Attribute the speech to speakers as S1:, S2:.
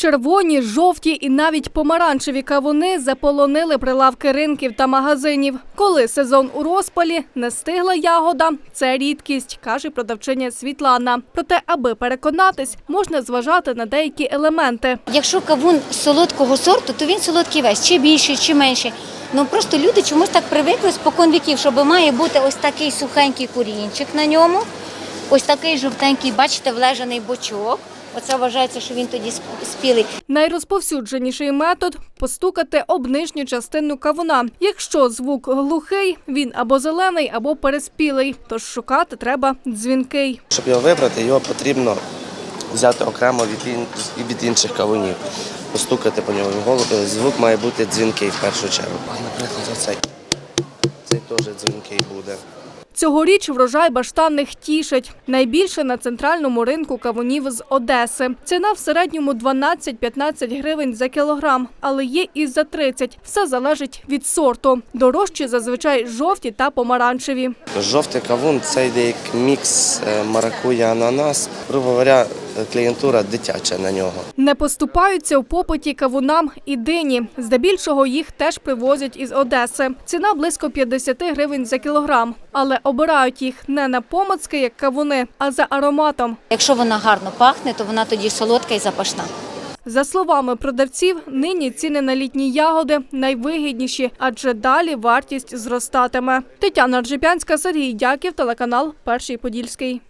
S1: Червоні, жовті і навіть помаранчеві кавуни заполонили прилавки ринків та магазинів. Коли сезон у розпалі, не стигла ягода – це рідкість, каже продавчиня Світлана. Проте, аби переконатись, можна зважати на деякі елементи.
S2: Якщо кавун солодкого сорту, то він солодкий весь, чи більший, чи менший. Ну просто люди чомусь так привикли спокон віків, щоб має бути ось такий сухенький корінчик на ньому, ось такий жовтенький, бачите, влежаний бочок. Оце вважається, що він тоді спілий.
S1: Найрозповсюдженіший метод – постукати об нижню частину кавуна. Якщо звук глухий, він або зелений, або переспілий, тож шукати треба дзвінкий.
S3: Щоб його вибрати, його потрібно взяти окремо від, ін- від інших кавунів, постукати по ньому. Гол- е, Звук має бути дзвінкий в першу чергу. А, Наприклад, оцей. Цей теж дзвінкий буде.
S1: Цьогоріч врожай баштанних тішить. Найбільше на центральному ринку кавунів з Одеси. Ціна в середньому 12-15 гривень за кілограм, але є і за 30. Все залежить від сорту. Дорожчі зазвичай жовті та помаранчеві.
S3: Жовтий кавун це йде як мікс е, маракуя ананас. Грубо говоря, клієнтура дитяча на нього.
S1: Не поступаються в попиті кавунам і дині. Здебільшого їх теж привозять із Одеси. Ціна близько 50 гривень за кілограм. Але обирають їх не на помацки, як кавуни, а за ароматом.
S2: Якщо вона гарно пахне, то вона тоді солодка і запашна.
S1: За словами продавців, нині ціни на літні ягоди найвигідніші, адже далі вартість зростатиме. Тетяна Ржепянська, Сергій Дяків, телеканал Перший Подільський.